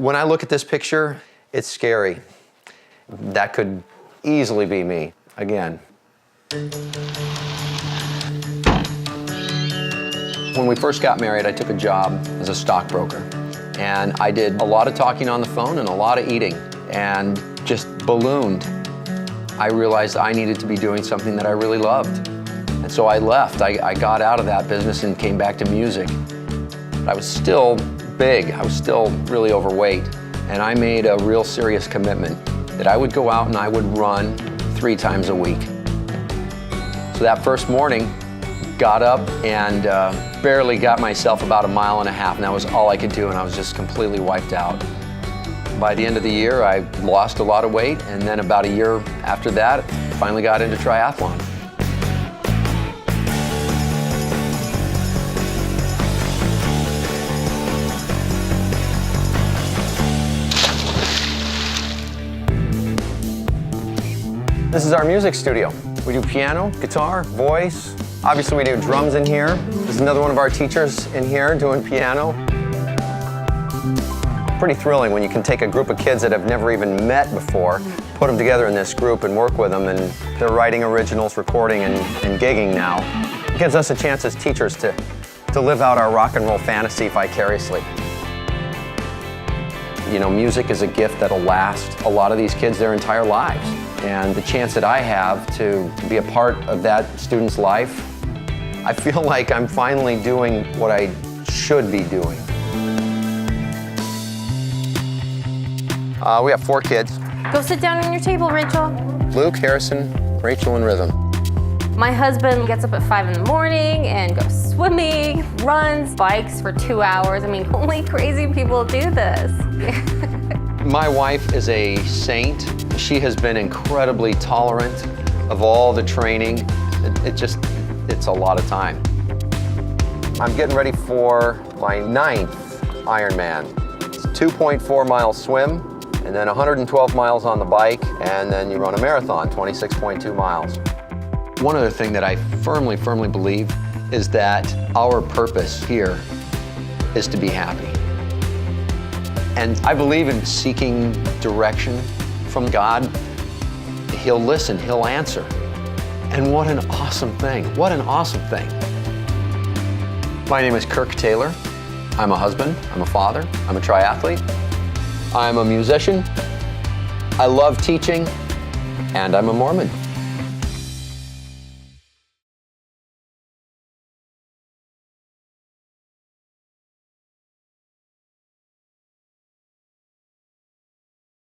When I look at this picture, it's scary. That could easily be me again. When we first got married, I took a job as a stockbroker. And I did a lot of talking on the phone and a lot of eating and just ballooned. I realized I needed to be doing something that I really loved. And so I left. I, I got out of that business and came back to music. I was still big, I was still really overweight. And I made a real serious commitment that I would go out and I would run three times a week. So that first morning, got up and uh, barely got myself about a mile and a half, and that was all I could do, and I was just completely wiped out. By the end of the year, I lost a lot of weight, and then about a year after that, finally got into triathlon. This is our music studio. We do piano, guitar, voice. Obviously, we do drums in here. There's another one of our teachers in here doing piano. Pretty thrilling when you can take a group of kids that have never even met before, put them together in this group and work with them, and they're writing originals, recording, and, and gigging now. It gives us a chance as teachers to, to live out our rock and roll fantasy vicariously. You know, music is a gift that'll last a lot of these kids their entire lives. And the chance that I have to be a part of that student's life, I feel like I'm finally doing what I should be doing. Uh, we have four kids Go sit down on your table, Rachel. Luke, Harrison, Rachel, and Rhythm. My husband gets up at five in the morning and goes swimming, runs, bikes for two hours. I mean, only crazy people do this. My wife is a saint. She has been incredibly tolerant of all the training. It, it just, it's a lot of time. I'm getting ready for my ninth Ironman. It's a 2.4 mile swim, and then 112 miles on the bike, and then you run a marathon, 26.2 miles. One other thing that I firmly, firmly believe is that our purpose here is to be happy. And I believe in seeking direction from God. He'll listen, He'll answer. And what an awesome thing! What an awesome thing. My name is Kirk Taylor. I'm a husband, I'm a father, I'm a triathlete, I'm a musician, I love teaching, and I'm a Mormon.